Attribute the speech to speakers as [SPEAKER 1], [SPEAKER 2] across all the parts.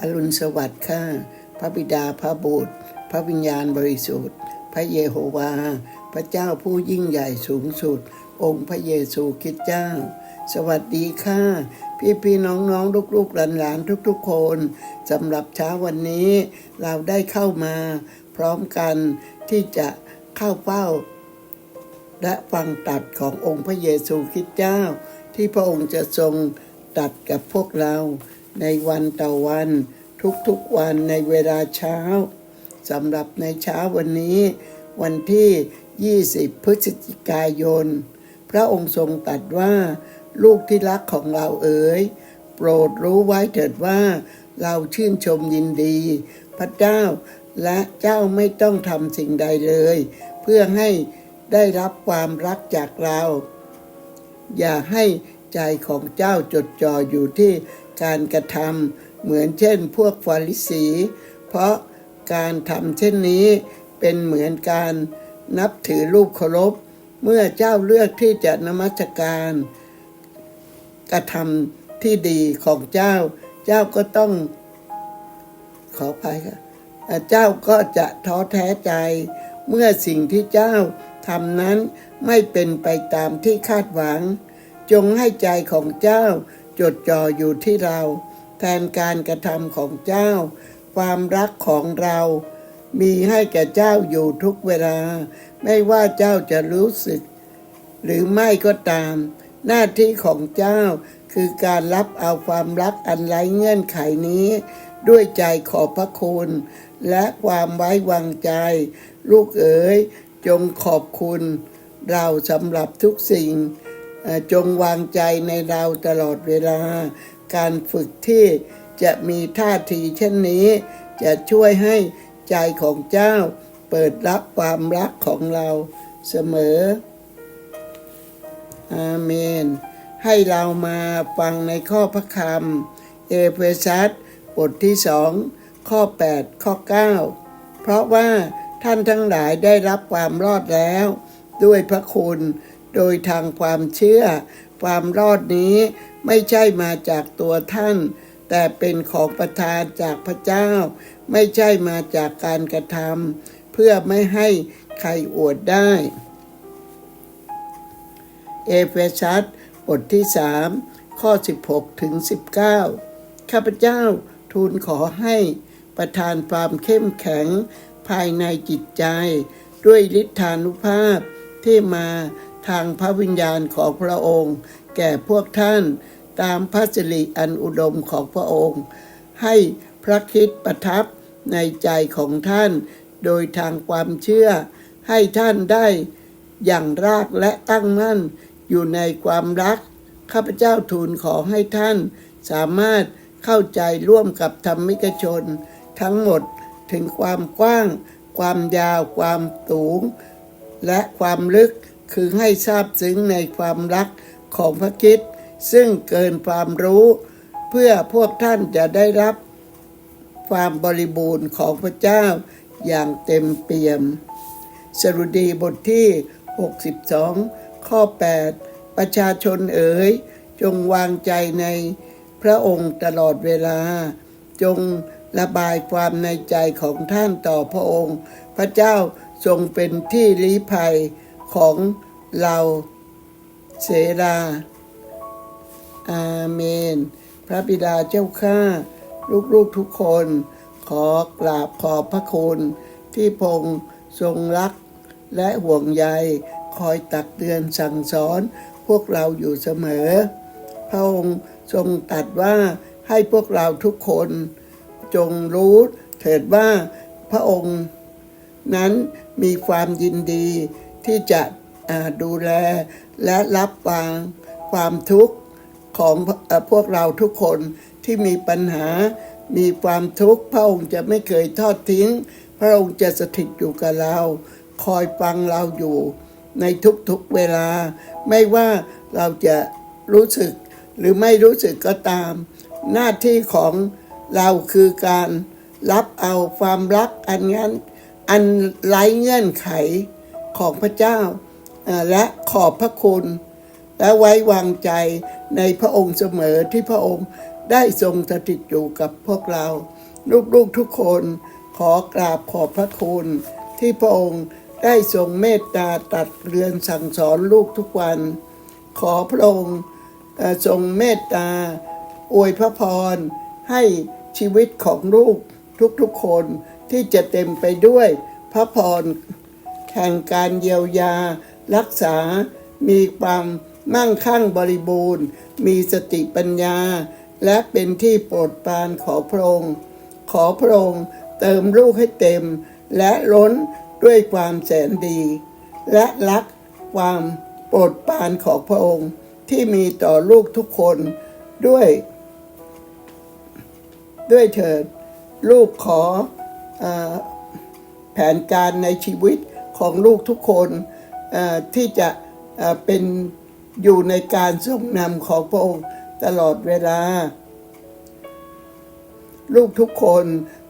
[SPEAKER 1] อรุณสวัสดิ์ค่ะ พระบิดาพระบุตร พระวิญญาณบริสุทธิ์ พระเยโฮวา พระเจ้าผู้ยิ่งใหญ่สูงสุด องค์พระเยซูคริสต์เจ้า สวัสดีค่ะ พี่พี่น้องน้องลูกลูกหลานหลานทุกๆคนสำหรับเช้าวันนี้เราได้เข้ามา พร้อมกันที่จะเข้าเฝ้า และฟังตัดขององค์พระเยซูคริสต์เจ้า ที่พระองค์จะทรงตัดกับพวกเราในวันต่อวัน ทุกๆวันในเวลาเช้าสำหรับในเช้าวันนี้ วันที่ 20 พฤศจิกายน พระองค์ทรงตรัสว่า ลูกที่รักของเราเอ๋ย โปรดรู้ไว้เถิดว่า เราชื่นชมยินดี พระเจ้าและเจ้าไม่ต้องทำสิ่งใดเลย เพื่อให้ได้รับความรักจากเรา อย่าให้ใจของเจ้าจดจ่ออยู่ที่การกระทำ เหมือนเช่นพวกฟาริสี เพราะการทำเช่นนี้เป็นเหมือนการนับถือรูปเคารพ เมื่อเจ้าเลือกที่จะนมัสการ กระทำที่ดีของเจ้า เจ้าก็ต้อง ขออภัยค่ะเจ้าก็จะท้อแท้ใจ เมื่อสิ่งที่เจ้าทำนั้นไม่เป็นไปตามที่คาดหวัง จงให้ใจของเจ้าจดจ่ออยู่ที่เรา แทนการกระทำของเจ้า ความรักของเรา มีให้แก่เจ้าอยู่ทุกเวลา ไม่ว่าเจ้าจะรู้สึก หรือไม่ก็ตาม หน้าที่ของเจ้าคือการรับเอาความรักอันไร้เงื่อนไขนี้ ด้วยใจขอบพระคุณ และความไว้วางใจ ลูกเอ๋ยจงขอบคุณ เราสำหรับทุกสิ่ง จงวางใจในเราตลอดเวลา การฝึกที่จะมีท่าทีเช่นนี้ จะช่วยให้ใจของเจ้าเปิดรับความรักของเราเสมอ อาเมน ให้เรามาฟังในข้อพระคำเอเฟซัสบทที่สองข้อ 8 ข้อ 9 เพราะว่าท่านทั้งหลายได้รับความรอดแล้ว ด้วยพระคุณ โดยทางความเชื่อ ความรอดนี้ ไม่ใช่มาจากตัวท่าน แต่เป็นของประทานจากพระเจ้า ไม่ใช่มาจากการกระทำเพื่อไม่ให้ใครอวดได้ เอเฟซัสบทที่3ข้อ 16 ถึง 19 ข้าพเจ้าทูลขอให้ประทานความเข้มแข็งภายในจิตใจ ด้วยฤทธานุภาพที่มา ทางพระวิญญาณของพระองค์ แก่พวกท่านตามพระสิริอันอุดมของพระองค์ ให้พระคิดประทับในใจของท่าน โดยทางความเชื่อ ให้ท่านได้อย่างรากและตั้งมั่นอยู่ในความรัก ข้าพเจ้าทูลขอให้ท่าน สามารถเข้าใจร่วมกับธรรมิกชน ทั้งหมดถึงความกว้าง ความยาว ความสูง และความลึก คือให้ทราบซึ้งในความรักของพระคิดซึ่งเกินความรู้ เพื่อพวกท่านจะได้รับความบริบูรณ์ของพระเจ้าอย่างเต็มเปี่ยม สรุดีบทที่ 62 ข้อ 8 ประชาชนเอ๋ย จงวางใจในพระองค์ตลอดเวลา จงระบายความในใจของท่านต่อพระองค์ พระเจ้าทรงเป็นที่ลี้ภัย ของเราเสราอาเมน พระบิดาเจ้าข้า ลูกๆทุกคน ขอกราบขอบพระคุณที่พงษ์ทรงรักและห่วงใยคอยตักเตือนสั่งสอนพวกเราอยู่เสมอ พระองค์ทรงตัดว่าให้พวกเราทุกคน จงรู้เถิดว่าพระองค์ นั้นมีความยินดี ที่จะดูแลและรับฟังความทุกข์ของพวกเราทุกคนที่มีปัญหา มีความทุกข์พระองค์จะไม่เคยทอดทิ้ง พระองค์จะสถิตอยู่กับเรา คอยฟังเราอยู่ ในทุกๆเวลา ไม่ว่าเราจะรู้สึกหรือไม่รู้สึกก็ตาม หน้าที่ของเราคือการรับเอาความรักอันนั้นอันไร้เงื่อนไข ของพระเจ้า และขอบพระคุณ และไว้วางใจในพระองค์เสมอที่พระองค์ได้ทรงสถิตอยู่กับพวกเรา ลูกๆทุกคนขอกราบขอบพระคุณที่พระองค์ได้ทรงเมตตาตัดเรือนสั่งสอนลูกทุกวัน ขอพระองค์ทรงเมตตา อวยพระพร ให้ชีวิตของลูกทุกๆคนที่จะเต็มไปด้วยพระพร แห่งการเยียวยา รักษา มีความมั่งคั่งบริบูรณ์ มีสติปัญญา และเป็นที่โปรดปรานขอพระองค์ ขอพระองค์เติมลูกให้เต็ม และล้นด้วยความแสนดี และรักความโปรดปรานของพระองค์ที่มีต่อลูกทุกคนด้วย ด้วยเถิด ลูกขออแผนการในชีวิต ของลูกทุกคนที่จะเอ่อเป็นอยู่ในการทรงนำของพระองค์ตลอดเวลา ลูกทุกคน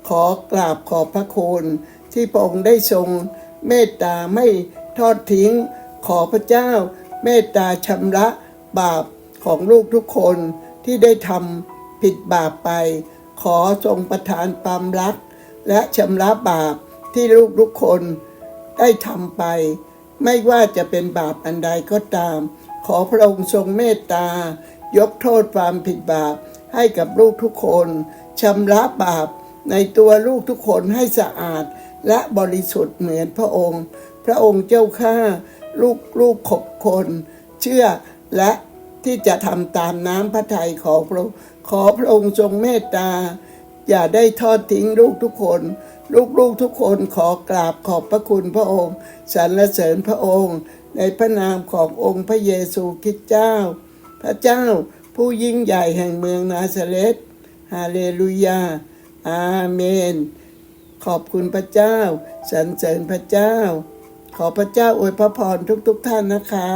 [SPEAKER 1] ขอกราบขอบพระคุณที่พระองค์ได้ทรงเมตตาไม่ทอดทิ้ง ขอพระเจ้า เมตตาชำระบาปของลูกทุกคนที่ได้ทำผิดบาปไป ขอทรงประทานความรัก และชำระบาปที่ลูกทุกคน ได้ทำไป ไม่ว่าจะเป็นบาปอันใดก็ตาม ขอพระองค์ทรงเมตตา ยกโทษความผิดบาปให้กับลูกทุกคนชำระบาปในตัวลูกทุกคนให้สะอาดและบริสุทธิ์เหมือนพระองค์ พระองค์เจ้าข้าลูกลูกขบคน เชื่อและที่จะทำตามน้ำพระทัยของพระขอพระองค์ทรงเมตตา อย่าได้ทอดทิ้งลูกทุกคน ลูกๆทุกคนขอกราบขอบพระคุณพระองค์สรรเสริญพระองค์ ในพระนามขององค์พระเยซูคริสต์เจ้า พระเจ้าผู้ยิ่งใหญ่แห่งเมืองนาซาเรตฮาเลลูยา อาเมน ขอบคุณพระเจ้าสรรเสริญพระเจ้า ขอพระเจ้าอวยพระพรทุกๆทท่านนะคะ